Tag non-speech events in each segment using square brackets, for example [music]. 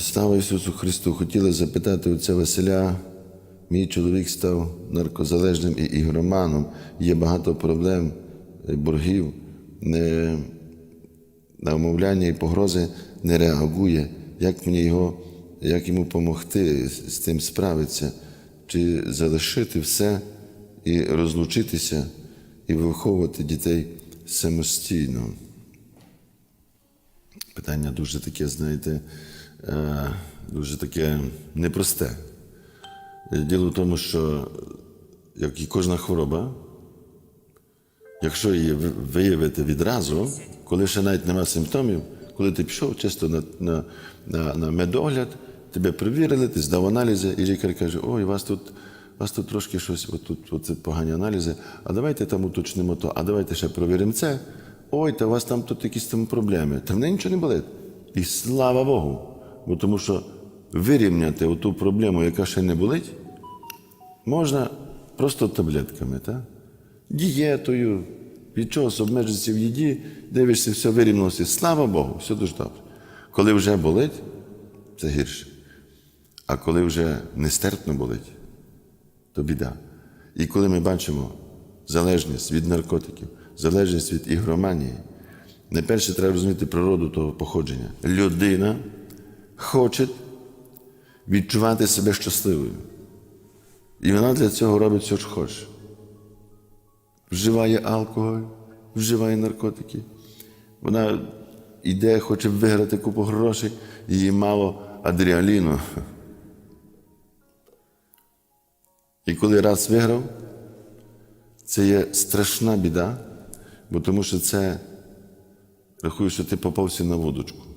Слава Ісусу Христу! Хотіли запитати отця Василя. Мій чоловік став наркозалежним і ігроманом. Є багато проблем, е, боргів, не, на умовляння і погрози не реагує. Як мені його, як йому допомогти з цим справитися? Чи залишити все і розлучитися, і виховувати дітей самостійно? Питання дуже таке, знаєте, дуже таке непросте. Діло в тому, що як і кожна хвороба, якщо її виявити відразу, коли ще навіть нема симптомів, коли ти пішов чисто на, на, на, на медогляд, тебе перевірили, ти здав аналізи, і лікар каже, ой, у вас тут, вас тут трошки щось, от тут оце погані аналізи, а давайте там уточнимо то, а давайте ще провіримо це. Ой, та у вас там тут якісь там проблеми. Та неї нічого не болить. І слава Богу. Бо тому що вирівняти оту проблему, яка ще не болить, можна просто таблетками, так? дієтою, від чогось обмежитися в їді, дивишся, все вирівнялося. Слава Богу, все дуже добре. Коли вже болить, це гірше. А коли вже нестерпно болить, то біда. І коли ми бачимо залежність від наркотиків, залежність від ігроманії, найперше треба розуміти природу того походження. Людина хоче відчувати себе щасливою. І вона для цього робить все, що хоче. Вживає алкоголь, вживає наркотики. Вона йде, хоче виграти купу грошей, їй мало адріаліну. І коли раз виграв, це є страшна біда, бо тому що це рахує, що ти попався на вудочку.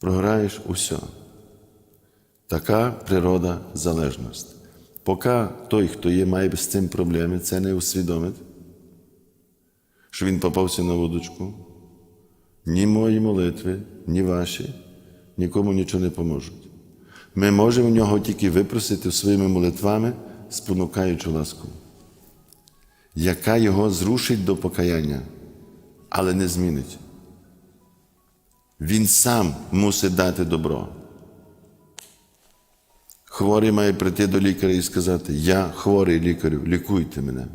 Програєш усе. Така природа залежності. Поки той, хто є, має з цим проблеми, це не усвідомить, що він попався на вудочку, ні мої молитви, ні ваші, нікому нічого не поможуть. Ми можемо в нього тільки випросити своїми молитвами, спонукаючи ласку, яка його зрушить до покаяння, але не змінить. Він сам мусить дати добро. Хворий має прийти до лікаря і сказати: Я хворий лікарю, лікуйте мене.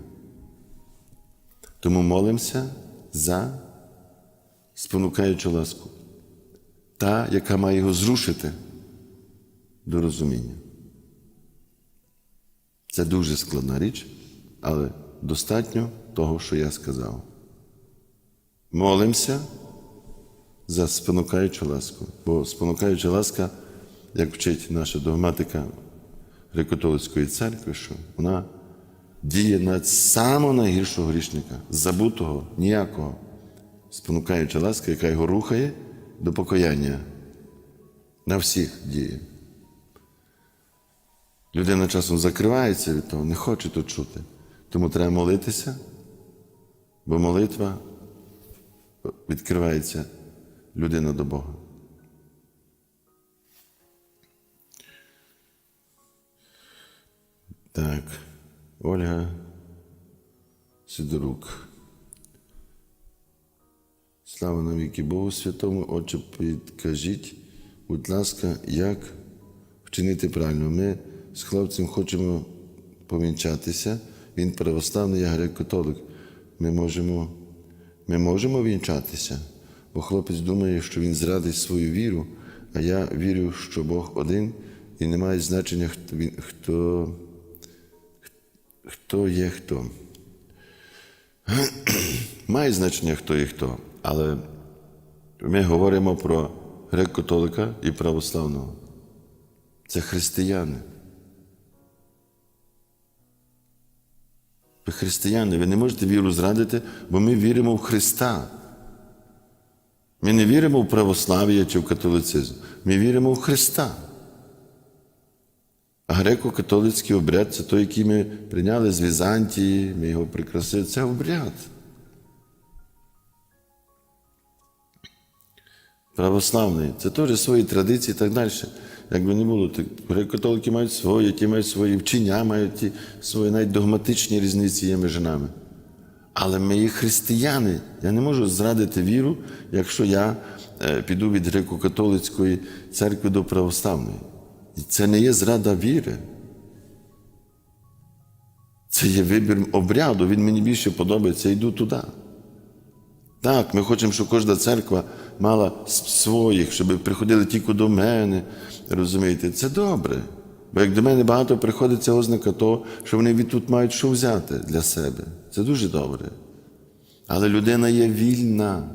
Тому молимося за спонукаючу ласку, та, яка має його зрушити до розуміння. Це дуже складна річ, але достатньо того, що я сказав. Молимося за спонукаючу ласку, бо спонукаюча ласка, як вчить наша догматика Греко-католицької церкви, що вона діє на самого найгіршого грішника, забутого, ніякого, спонукаюча ласка, яка його рухає до покаяння. На всіх діє. Людина часом закривається від того, не хоче тут чути. Тому треба молитися, бо молитва відкривається людина до Бога. Так, Ольга Сидорук. Слава навіки Богу Святому, Отче, підкажіть, будь ласка, як вчинити правильно. Ми з хлопцем хочемо повінчатися. Він православний, я греко-католик. Ми можемо, ми можемо вінчатися, бо хлопець думає, що він зрадить свою віру, а я вірю, що Бог один і не має значення, хто, він, хто, хто є хто. [clears throat] Має значення, хто є хто, але ми говоримо про греко-католика і православного. Це християни. Ви християни, ви не можете віру зрадити, бо ми віримо в Христа. Ми не віримо в православ'я чи в католицизм. Ми віримо в Христа. А греко-католицький обряд це той, який ми прийняли з Візантії, ми його прикрасили. Це обряд. Православний, це теж свої традиції і так далі. Якби не було, так греко-католики мають свої, ті мають свої вчення, мають ті свої навіть догматичні різниці є між нами. Але ми є християни. Я не можу зрадити віру, якщо я е, піду від греко-католицької церкви до православної. І це не є зрада віри. Це є вибір обряду, він мені більше подобається, йду туди. Так, ми хочемо, щоб кожна церква мала своїх, щоб приходили тільки до мене. Розумієте, це добре. Бо як до мене багато приходить, це ознака того, що вони відтут мають що взяти для себе. Це дуже добре. Але людина є вільна.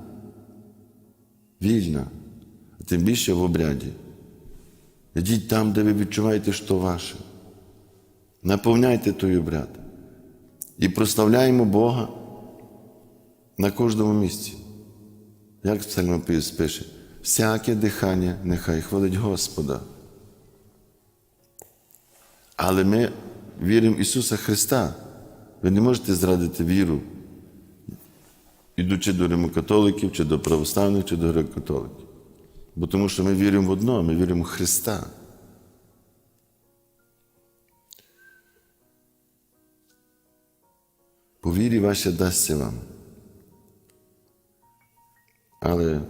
Вільна. А тим більше в обряді. Ідіть там, де ви відчуваєте, що ваше. Наповняйте той обряд. І прославляємо Бога на кожному місці. Як псалмопис пише, всяке дихання нехай хвалить Господа. Але ми віримо в Ісуса Христа. Ви не можете зрадити віру, ідучи до римокатоликів, чи до православних, чи до греко-католиків. Бо тому що ми віримо в одного, ми віримо в Христа. По вірі ваше дасться вам. Але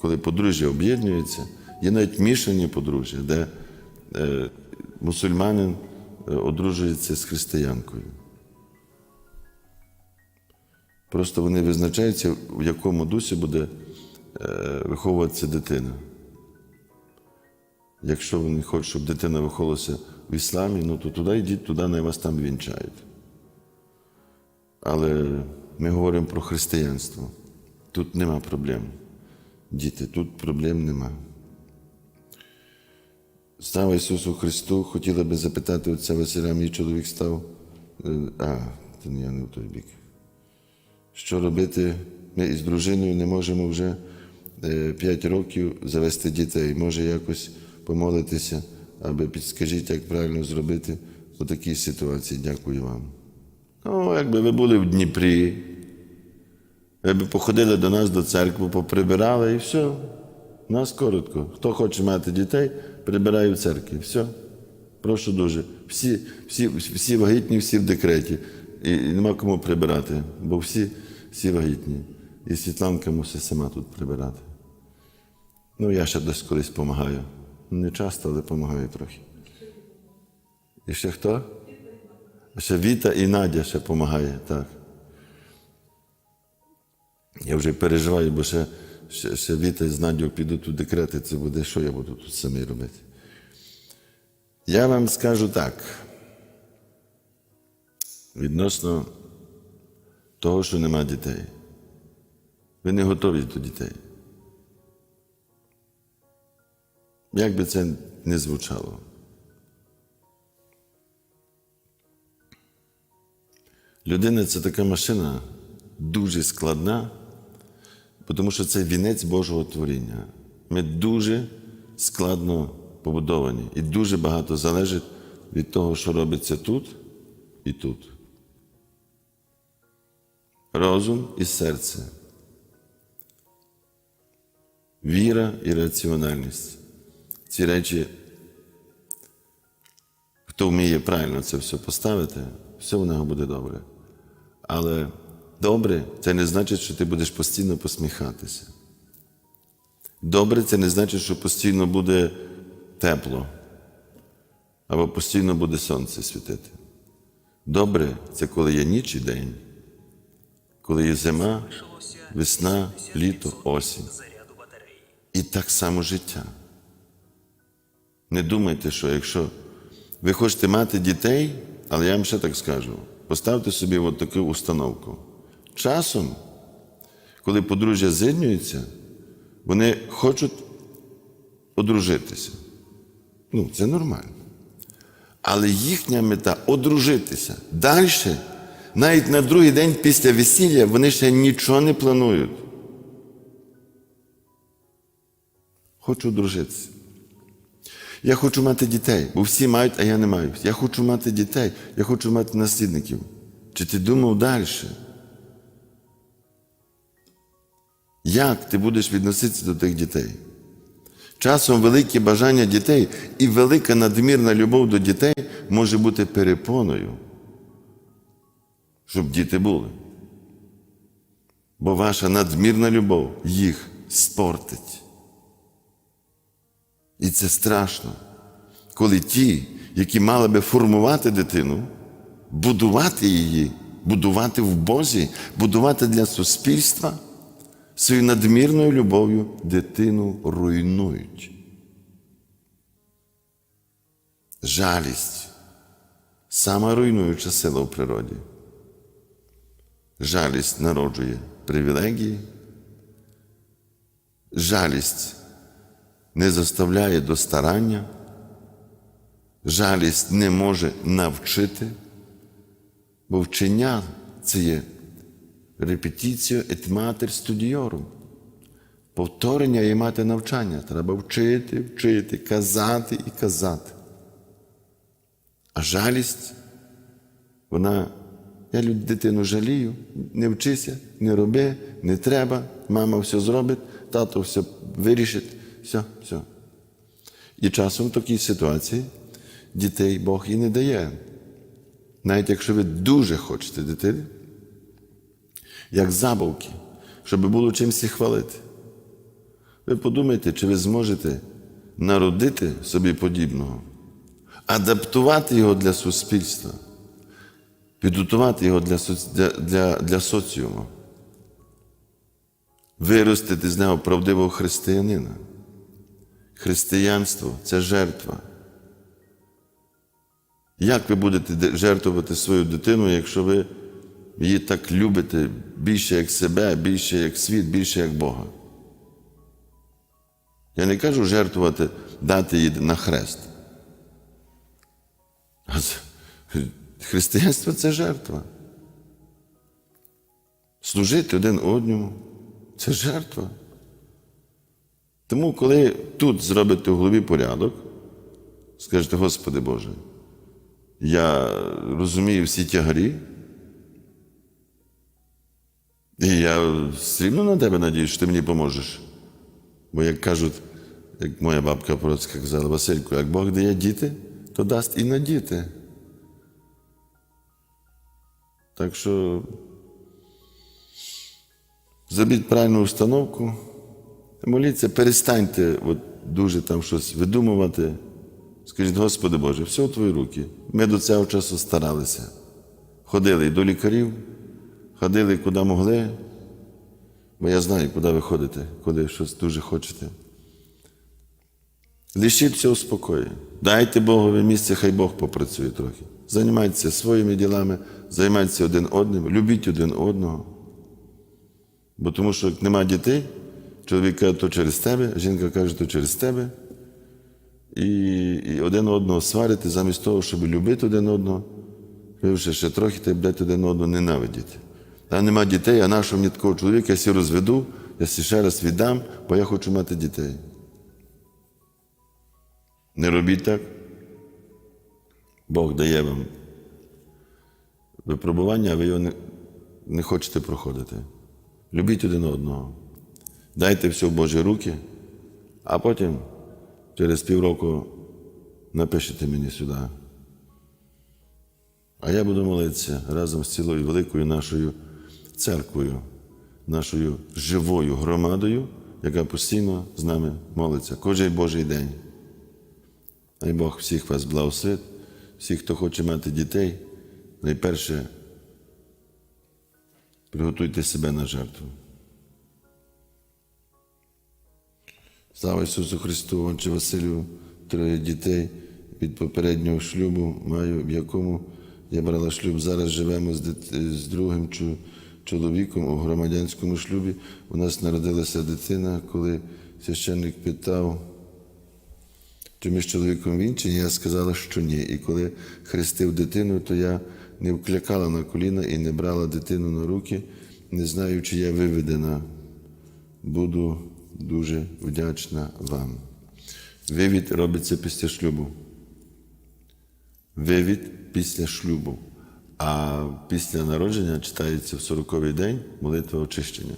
коли подружжя об'єднується, є навіть мішані подружжя, де е, мусульманин одружується з християнкою. Просто вони визначаються, в якому дусі буде е, виховуватися дитина. Якщо вони хочуть, щоб дитина виховувалася в ісламі, ну то туди йдіть, туди най вас там вінчають. Але ми говоримо про християнство. Тут нема проблем. Діти, тут проблем нема. Слава Ісусу Христу, хотіла би запитати отця Василя, мій чоловік став. е, А, не я не в той бік. Що робити? Ми із дружиною не можемо вже 5 років завести дітей. Може якось помолитися, аби підскажіть, як правильно зробити у такій ситуації. Дякую вам. Ну, якби ви були в Дніпрі, ви б походили до нас до церкви, поприбирали і все. У нас коротко. Хто хоче мати дітей, прибирає в церкві. Все. Прошу дуже. Всі, всі, всі вагітні, всі в декреті. І, і нема кому прибирати, бо всі, всі вагітні. І Світланка мусить сама тут прибирати. Ну, я ще десь колись допомагаю. Не часто, але допомагаю трохи. І ще хто? Ще Віта і Надя ще допомагає, так. Я вже переживаю, бо ще, ще, ще Віта з Надю підуть у декрети, це буде, що я буду тут самі робити. Я вам скажу так. Відносно того, що нема дітей. Ви не готові до дітей. Як би це не звучало. Людина це така машина дуже складна, тому що це вінець Божого творіння. Ми дуже складно побудовані і дуже багато залежить від того, що робиться тут і тут. Розум і серце. Віра і раціональність. Ці речі, хто вміє правильно це все поставити, все в нього буде добре. Але добре це не значить, що ти будеш постійно посміхатися. Добре це не значить, що постійно буде тепло або постійно буде сонце світити. Добре це коли є ніч і день, коли є зима, весна, літо, осінь. І так само життя. Не думайте, що якщо ви хочете мати дітей, але я вам ще так скажу, поставте собі от таку установку. Часом, коли подружжя з'єднується, вони хочуть одружитися. Ну, це нормально. Але їхня мета одружитися. Далі, навіть на другий день після весілля, вони ще нічого не планують. Хочу одружитися. Я хочу мати дітей, бо всі мають, а я не маю. Я хочу мати дітей, я хочу мати наслідників. Чи ти думав далі? Як ти будеш відноситися до тих дітей? Часом велике бажання дітей і велика надмірна любов до дітей може бути перепоною, щоб діти були. Бо ваша надмірна любов їх спортить. І це страшно, коли ті, які мали би формувати дитину, будувати її, будувати в Бозі, будувати для суспільства, своєю надмірною любов'ю дитину руйнують. Жалість сама руйнуюча сила в природі. Жалість народжує привілегії, жалість не заставляє до старання, жалість не може навчити, бо вчення це є репетиція et mater studiorum. Повторення є мати навчання. Треба вчити, вчити, казати і казати. А жалість, вона, я дитину жалію, не вчися, не роби, не треба, мама все зробить, тато все вирішить, все, все. І часом в такій ситуації дітей Бог і не дає. Навіть якщо ви дуже хочете дитини, як забавки, щоб було чимось їх хвалити. Ви подумайте, чи ви зможете народити собі подібного, адаптувати його для суспільства, підготувати його для, для, для, для соціуму, виростити з нього правдивого християнина. Християнство це жертва. Як ви будете жертвувати свою дитину, якщо ви її так любите більше як себе, більше як світ, більше як Бога? Я не кажу жертвувати, дати її на хрест. Християнство це жертва. Служити один одному це жертва. Тому, коли тут зробите в голові порядок, скажете, Господи Боже, я розумію всі тягарі, і я все на тебе надіюсь, що ти мені поможеш. Бо як кажуть, як моя бабка Процька казала, Васильку, як Бог дає діти, то дасть і на діти. Так що зробіть правильну установку, моліться, перестаньте от, дуже там щось видумувати. Скажіть, Господи Боже, все у Твої руки. Ми до цього часу старалися. Ходили і до лікарів, ходили куди могли, бо я знаю, куди ви ходите, коли щось дуже хочете. Лишіть у спокою. Дайте Богові місце, хай Бог попрацює трохи. Займайтеся своїми ділами, займайтеся один одним, любіть один одного. Бо тому що як нема дітей, чоловік каже, то через тебе, жінка каже, то через тебе. І, і один одного сварити замість того, щоб любити один одного, ви вже ще трохи та й будете один одного ненавидіти. Та нема дітей, а нашого мені такого чоловіка я сі розведу, я сі ще раз віддам, бо я хочу мати дітей. Не робіть так. Бог дає вам випробування, а ви його не, не хочете проходити. Любіть один одного. Дайте все в Божі руки, а потім через півроку напишете мені сюди. А я буду молитися разом з цілою великою нашою церквою, нашою живою громадою, яка постійно з нами молиться кожен Божий день. Дай Бог всіх вас благословить, всіх, хто хоче мати дітей, найперше приготуйте себе на жертву. Слава Ісусу Христу, Отче Василю, троє дітей від попереднього шлюбу маю, в якому я брала шлюб. Зараз живемо з, дит- з другим чу- чоловіком у громадянському шлюбі. У нас народилася дитина, коли священник питав, чи ми з чоловіком вінчені, я сказала, що ні. І коли хрестив дитину, то я не вклякала на коліна і не брала дитину на руки, не знаю, чи я виведена. Буду дуже вдячна вам. Вивід робиться після шлюбу. Вивід після шлюбу. А після народження читається в 40-й день молитва очищення.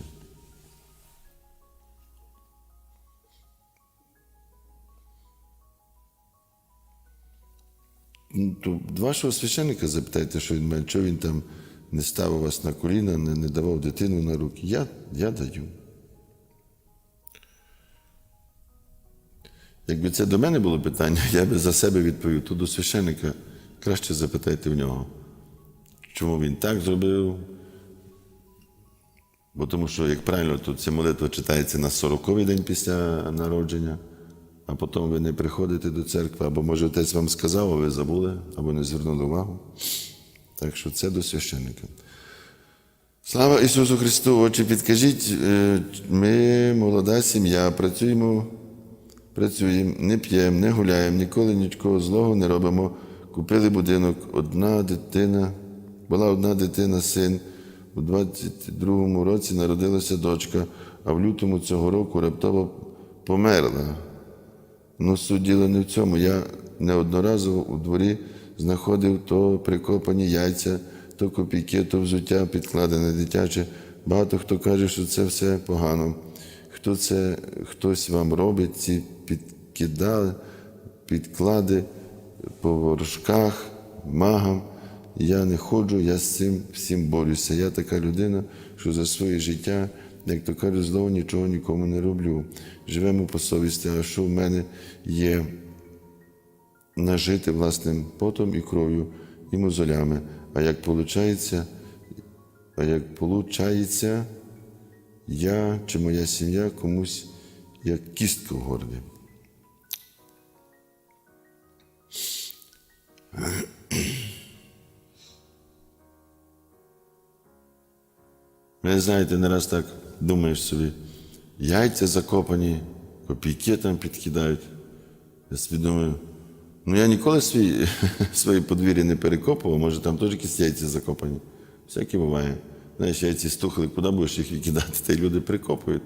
Ну, то вашого священника запитайте, що він має, що він там не ставив вас на коліна, не, не давав дитину на руки. Я, я даю. Якби це до мене було питання, [laughs] я би за себе відповів, то до священника краще запитайте в нього, чому він так зробив. Бо тому що, як правильно, то ця молитва читається на 40-й день після народження, а потім ви не приходите до церкви, або може отець вам сказав, а ви забули, або не звернули увагу. Так що це до священника. Слава Ісусу Христу! Отче, підкажіть, е, ми молода сім'я, працюємо, працюємо, не п'ємо, не гуляємо, ніколи нічого злого не робимо. Купили будинок, одна дитина, була одна дитина, син. У 22-му році народилася дочка, а в лютому цього року раптово померла. Ну, суть не в цьому. Я неодноразово у дворі знаходив то прикопані яйця, то копійки, то взуття підкладене дитяче. Багато хто каже, що це все погано. Хто це хтось вам робить, ці підкидали, підклади по ворожках, магам. Я не ходжу, я з цим всім борюся. Я така людина, що за своє життя, як то кажуть, знову нічого нікому не роблю. Живемо по совісті, а що в мене є нажити власним потом і кров'ю, і мозолями. А як виходить, а як виходить, я чи моя сім'я комусь як кістка в горлі. Ви знаєте, не раз так думаєш собі, яйця закопані, копійки там підкидають. Я собі думаю, ну я ніколи свої, [laughs] свої подвір'я не перекопував, може там теж якісь яйця закопані. Всяке буває. Знаєш, яйці стухли, куди будеш їх викидати, та й люди прикопують.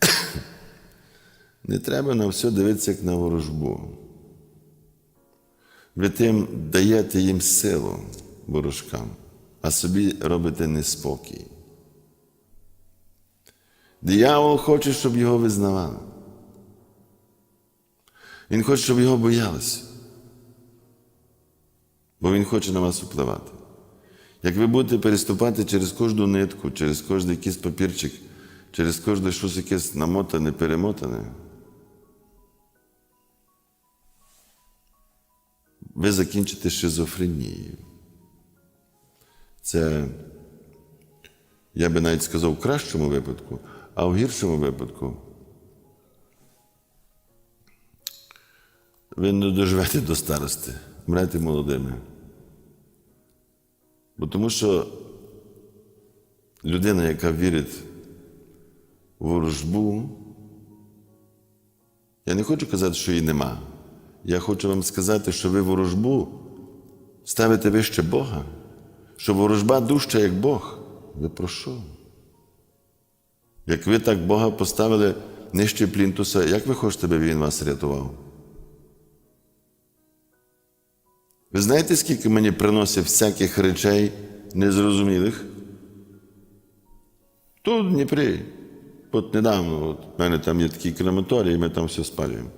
[coughs] Не треба на все дивитися, як на ворожбу. Ви тим даєте їм силу ворожкам, а собі робите неспокій. Диявол хоче, щоб його визнавали. Він хоче, щоб його боялися. Бо він хоче на вас впливати. Як ви будете переступати через кожну нитку, через кожний якийсь папірчик, через кожне щось якесь намотане, перемотане, ви закінчите шизофренією. Це, я би навіть сказав, в кращому випадку, а в гіршому випадку ви не доживете до старости, мрете молодими. Бо тому що людина, яка вірить в ворожбу, я не хочу казати, що її нема. Я хочу вам сказати, що ви ворожбу ставите вище Бога, що ворожба дужча, як Бог. Ви про що? Як ви так Бога поставили нижче плінтуса, як ви хочете, щоб Він вас рятував? Ви знаєте, скільки мені приносить всяких речей незрозумілих? Тут в Дніпрі. От недавно, от в мене там є такий крематорій, і ми там все спалюємо.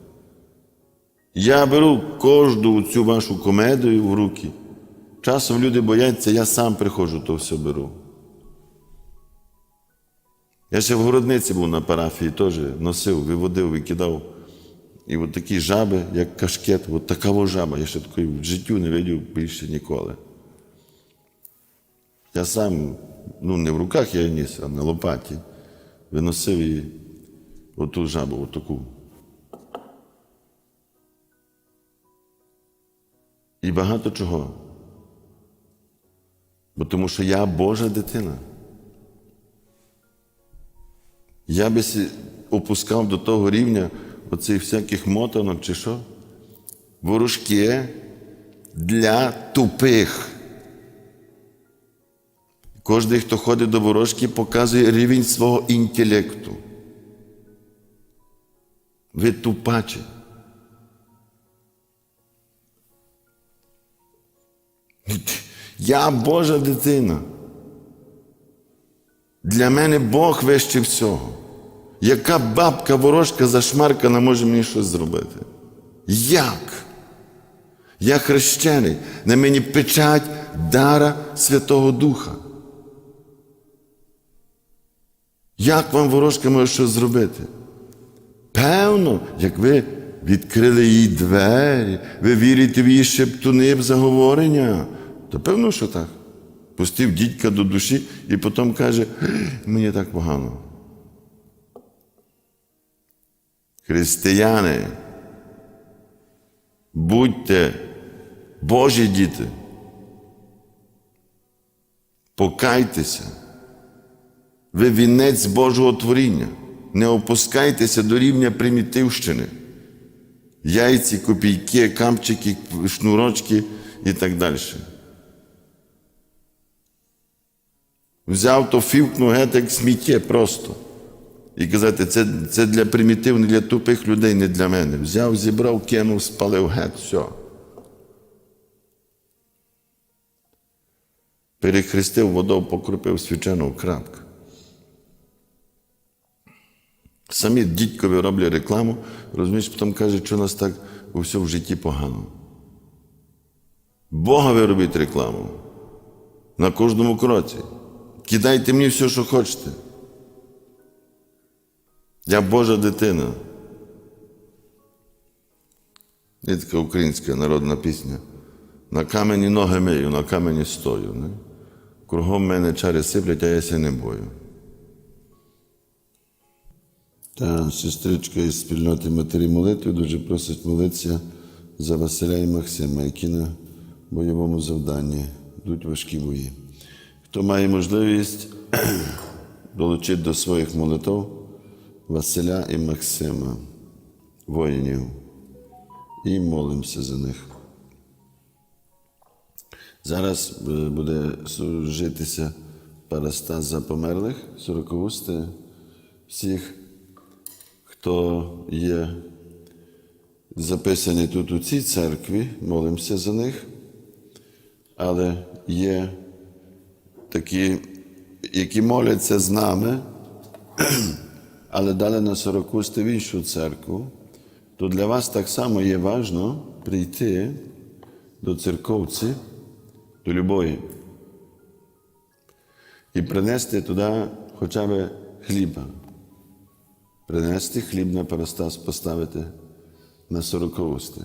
Я беру кожну цю вашу комедію в руки. Часом люди бояться, я сам приходжу, то все беру. Я ще в городниці був на парафії, теж носив, виводив, викидав. І от такі жаби, як кашкет, от така жаба, я ще такої в життю не видів більше ніколи. Я сам, ну не в руках я ніс, а на лопаті виносив її оту жабу, отаку. І багато чого. Бо тому що я Божа дитина. Я би опускав до того рівня оцих всяких мотанок чи що? Ворожки для тупих. Кожен, хто ходить до ворожки, показує рівень свого інтелекту. Ви тупачі. Я Божа дитина. Для мене Бог вище всього. Яка бабка ворожка зашмаркана може мені щось зробити? Як? Я хрещений, на мені печать дара Святого Духа. Як вам ворожка може щось зробити? Певно, як ви відкрили їй двері, ви вірите в її шептуни в заговорення? То певно, що так. Пустив дідька до душі і потім каже, мені так погано. Християни, будьте Божі діти. Покайтеся. Ви вінець Божого творіння. Не опускайтеся до рівня примітивщини. Яйці, копійки, камчики, шнурочки і так далі. Взяв то фівкну геть як сміття просто. І казати, це, це для примітивних, для тупих людей, не для мене. Взяв, зібрав, кинув, спалив геть, все. Перехрестив водою, покропив свячену крапка. Самі дідькові роблять рекламу, розумієш, потім каже, що у нас так усе в житті погано. Бога ви робіть рекламу на кожному кроці. Кидайте мені все, що хочете. Я Божа дитина. Є така українська народна пісня. На камені ноги мию, на камені стою. Не? Кругом мене чари сиплять, а я ся не бою. Та сестричка із спільноти матері молитви дуже просить молитися за Василя і Максима, які на бойовому завданні йдуть важкі бої. Хто має можливість [clears throat] долучити до своїх молитв Василя і Максима, воїнів, і молимося за них. Зараз е, буде служитися парастас за померлих, сорокоусти всіх, хто є записаний тут у цій церкві, молимося за них, але є такі, які моляться з нами, але дали на сорокусти в іншу церкву, то для вас так само є важно прийти до церковці, до любої, і принести туди хоча б хліба. Принести хліб на перестас, поставити на сорокоусти.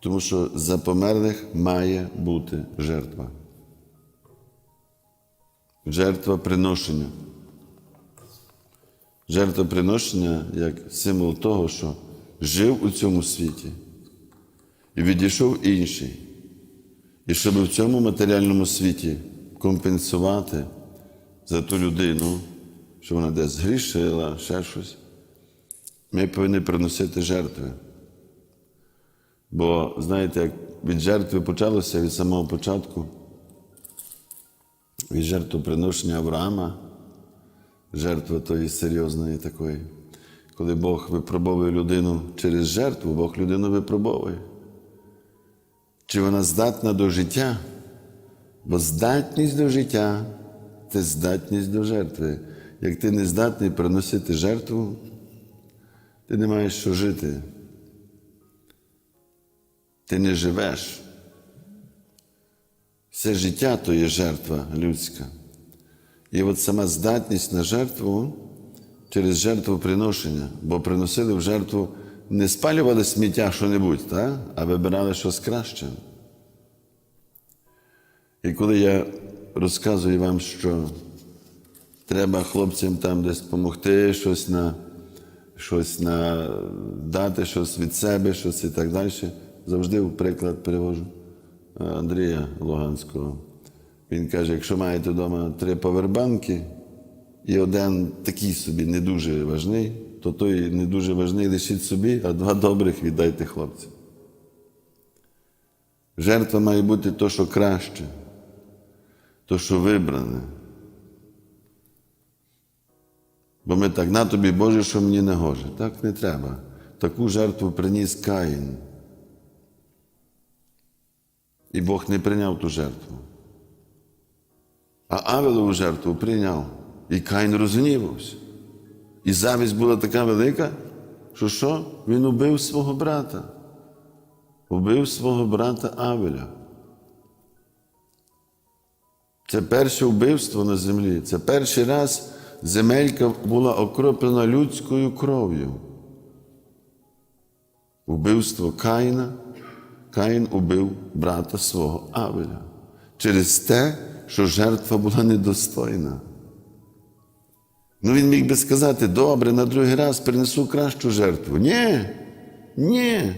Тому що за померлих має бути жертва. Жертва приношення. Жертва приношення як символ того, що жив у цьому світі і відійшов інший. І щоб в цьому матеріальному світі компенсувати за ту людину, що вона десь згрішила, ще щось, ми повинні приносити жертви. Бо, знаєте, як від жертви почалося від самого початку, від жертвоприношення Авраама, жертва тої серйозної такої. Коли Бог випробовує людину через жертву, Бог людину випробовує. Чи вона здатна до життя? Бо здатність до життя це здатність до жертви. Як ти не здатний приносити жертву, ти не маєш що жити. Ти не живеш. Все життя то є жертва людська. І от сама здатність на жертву через жертвоприношення, бо приносили в жертву, не спалювали сміття що-небудь, та? а вибирали щось краще. І коли я розказую вам, що треба хлопцям там десь допомогти, щось на, щось на дати, щось від себе, щось і так далі, завжди в приклад перевожу Андрія Луганського. Він каже: якщо маєте вдома три повербанки і один такий собі не дуже важний, то той не дуже важний лишіть собі, а два добрих віддайте хлопцям. Жертва має бути то, що краще, то, що вибране. Бо ми так, на тобі, Боже, що мені не гоже. Так не треба. Таку жертву приніс Каїн. І Бог не прийняв ту жертву. А Авелову жертву прийняв. І Каїн розгнівався. І завість була така велика, що що? Він убив свого брата. Убив свого брата Авеля. Це перше вбивство на землі. Це перший раз земелька була окроплена людською кров'ю. Вбивство Каїна, Каїн убив брата свого Авеля через те, що жертва була недостойна. Ну він міг би сказати, добре, на другий раз принесу кращу жертву. Ні, ні.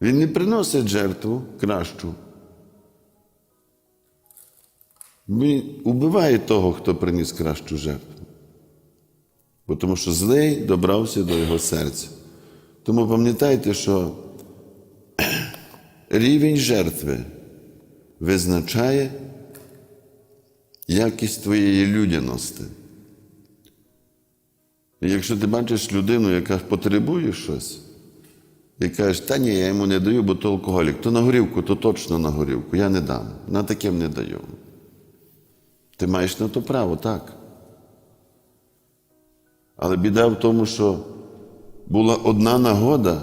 Він не приносить жертву кращу. Він убиває того, хто приніс кращу жертву. Бо Тому що злий добрався до його серця. Тому пам'ятайте, що [clears throat] рівень жертви визначає якість твоєї людяності. І якщо ти бачиш людину, яка потребує щось, і кажеш, та ні, я йому не даю, бо то алкоголік, то на горівку, то точно на горівку. Я не дам. На таким не даю. Ти маєш на то право, так. Але біда в тому, що була одна нагода,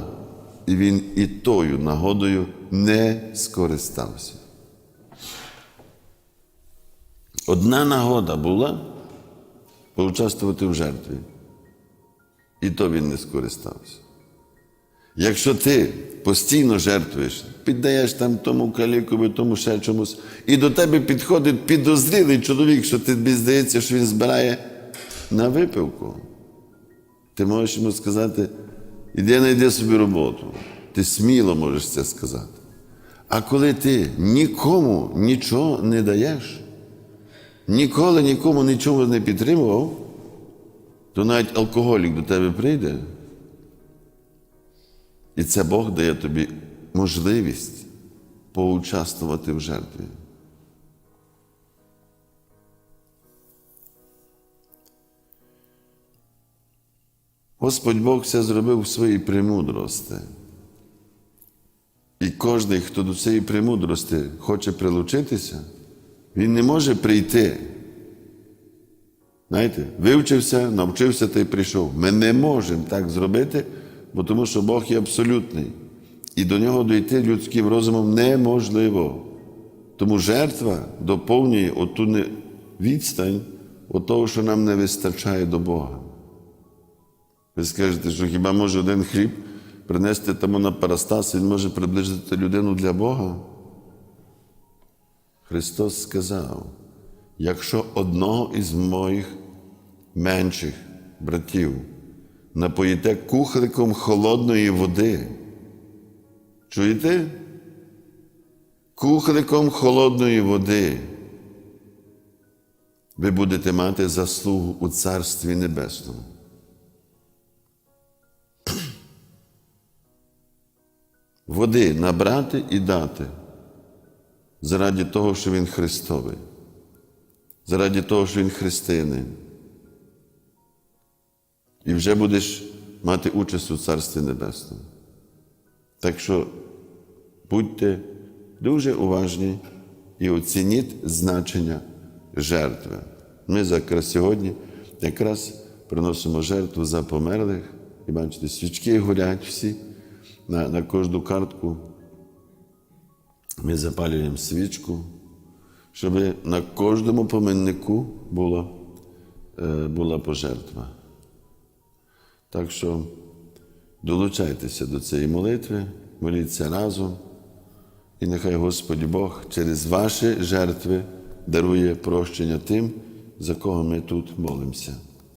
і він і тою нагодою не скористався. Одна нагода була поучаствувати в жертві. І то він не скористався. Якщо ти постійно жертвуєш, піддаєш там тому калікові, тому ще чомусь, і до тебе підходить підозрілий чоловік, що тобі здається, що він збирає на випивку, ти можеш йому сказати, іди знайди собі роботу. Ти сміло можеш це сказати. А коли ти нікому нічого не даєш, ніколи нікому нічого не підтримував, то навіть алкоголік до тебе прийде. І це Бог дає тобі можливість поучаствувати в жертві. Господь Бог все зробив в своїй премудрості. І кожен, хто до цієї премудрості хоче прилучитися, він не може прийти. Знаєте, вивчився, навчився та й прийшов. Ми не можемо так зробити, бо тому що Бог є абсолютний. І до нього дійти людським розумом неможливо. Тому жертва доповнює оту відстань от того, що нам не вистачає до Бога. Ви скажете, що хіба може один хліб принести тому на парастас, він може приблизити людину для Бога? Христос сказав, якщо одного із моїх менших братів напоїте кухликом холодної води, чуєте? Кухликом холодної води ви будете мати заслугу у Царстві Небесному. Води набрати і дати заради того, що він Христовий, заради того, що він християнин. І вже будеш мати участь у Царстві Небесному. Так що будьте дуже уважні і оцініть значення жертви. Ми якраз сьогодні якраз приносимо жертву за померлих. І бачите, свічки горять всі на, на кожну картку. Ми запалюємо свічку, щоб на кожному поминнику була, е, була пожертва. Так що долучайтеся до цієї молитви, моліться разом, і нехай Господь Бог через ваші жертви дарує прощення тим, за кого ми тут молимося.